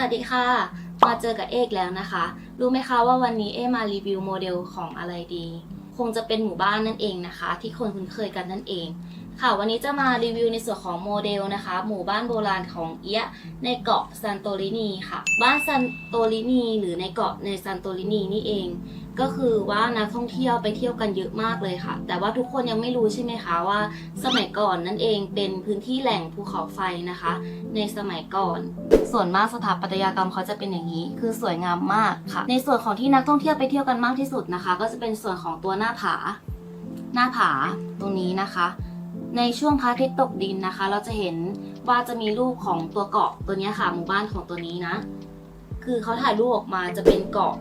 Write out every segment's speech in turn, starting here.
วัสดีค่ะ มาเจอกับเอกแล้วนะคะ รู้ไหมคะว่าวันนี้เอมารีวิวโมเดลของอะไรดี คงจะเป็นหมู่บ้านนั่นเองนะคะ ที่คนคุ้นเคยกันนั่นเอง ค่ะวันนี้จะมารีวิวในส่วนของโมเดลนะคะ หมู่บ้านโบราณของเอียในเกาะซันโตรินีค่ะ บ้านซันโตรินี หรือในเกาะในซันโตรินีนี่เอง ก็คือว่านักท่องเที่ยวไปเที่ยวกันเยอะมากเลยค่ะ แต่ว่าทุกคนยังไม่รู้ใช่ไหมคะว่า สมัยก่อนนั่นเองเป็นพื้นที่แหล่งภูเขาไฟนะคะ ในสมัยก่อน ส่วนมากสถาปัตยกรรมเขาจะเป็นอย่างนี้ คือสวยงามมากค่ะ ในส่วนของที่นักท่องเที่ยวไปเที่ยวกันมากที่สุดนะคะ ก็จะเป็นส่วนของตัวหน้าผา หน้าผาตรงนี้นะคะ ในช่วงพระอาทิตย์ตกดินนะคะ เราจะเห็นว่าจะมีรูปของตัวเกาะตัวนี้ค่ะ หมู่บ้านของตัวนี้นะ คือเขาถ่ายรูปออกมาจะเป็นเกาะ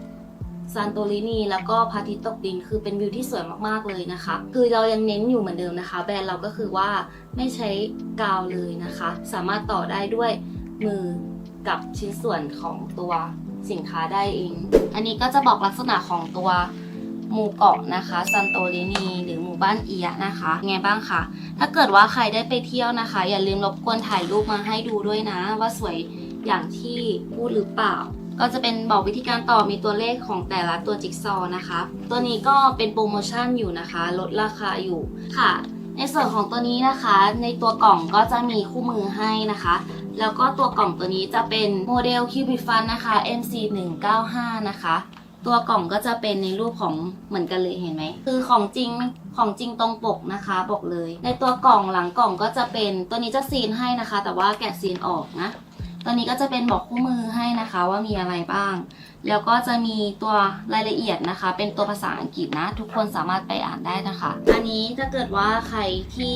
ซานโตรินีแล้วก็พระอาทิตย์ตกดินคือเป็นวิวที่สวยมากๆเลยนะคะ คือเรายังเน้นอยู่เหมือนเดิมนะคะ แบรนด์เราก็คือว่าไม่ใช้กาวเลยนะคะ สามารถต่อได้ด้วยมือกับชิ้นส่วนของตัวสินค้าได้เอง อันนี้ก็จะบอกลักษณะของตัว หมู่เกาะนะคะซันโตรินีหรือหมู่บ้านเอียนะคะไงบ้างคะถ้าเกิดว่าใครได้ไปเที่ยวนะคะ อย่าลืมรบกวนถ่ายรูปมาให้ดูด้วยนะ ว่าสวยอย่างที่พูดหรือเปล่า ก็จะเป็นบอกวิธีการต่อมีตัวเลขของแต่ละตัวจิ๊กซอว์นะคะ ตัวนี้ก็เป็นโปรโมชั่นอยู่นะคะ ลดราคาอยู่ค่ะในส่วนของตัวนี้นะคะ ในตัวกล่องก็จะมีคู่มือให้นะคะ แล้วก็ตัวกล่องตัวนี้จะเป็นโมเดลคิวบิฟันนะคะ MC 1 9 5นะคะ ตัวกล่องก็จะเป็นในรูปของเหมือนกันเลยเห็นไหมคือของจริงของจริงตรงปกนะคะบอกเลย ในตัวกล่องหลังกล่องก็จะเป็นตัวนี้จะซีนให้นะคะ แต่ว่าแกะซีนออกนะ ตัวนี้ก็จะเป็นบอกคู่มือให้นะคะว่ามีอะไรบ้าง แล้วก็จะมีตัวรายละเอียดนะคะ เป็นตัวภาษาอังกฤษนะ ทุกคนสามารถไปอ่านได้นะคะ อันนี้ถ้าเกิดว่าใครที่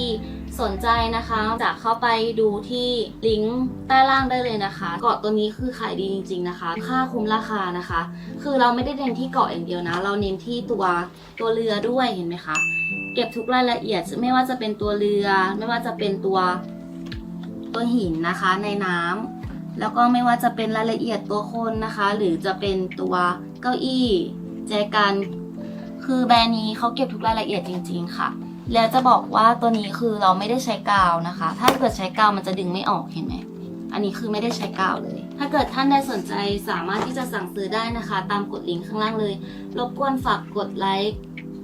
สนใจนะคะจะเข้าไปดูที่ลิงก์ใต้ล่างได้เลยนะคะ เกาะตัวนี้คือขายดีจริง ๆนะคะ ค่าคุ้มราคานะคะ คือเราไม่ได้เน้นที่เกาะอย่างเดียวนะ เราเน้นที่ตัวตัวเรือด้วยเห็นไหมคะเก็บทุกรายละเอียดไม่ว่าจะเป็นตัวเรือ ไม่ว่าจะเป็นตัวตัวหินนะคะในน้ำ แล้วก็ไม่ว่าจะเป็นรายละเอียดตัวคนนะคะ หรือจะเป็นตัวเก้าอี้แจกันคือแบรนด์นี้เขาเก็บทุกรายละเอียดจริง ๆ ค่ะ แล้วจะบอกว่าตัวนี้คือเราไม่ได้ใช้กาวนะคะ ถ้าเกิดใช้กาวมันจะดึงไม่ออกเห็นไหมอันนี้คือไม่ได้ใช้กาวเลย ถ้าเกิดท่านใดสนใจสามารถที่จะสั่งซื้อได้นะคะ ตามกดลิงก์ข้างล่างเลย รบกวนฝากกดไลค์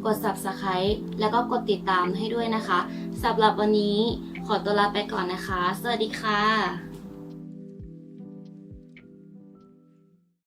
กด subscribe แล้วก็กดติดตามให้ด้วยนะคะสำหรับวันนี้ขอตัวลาไปก่อนนะคะ สวัสดีค่ะ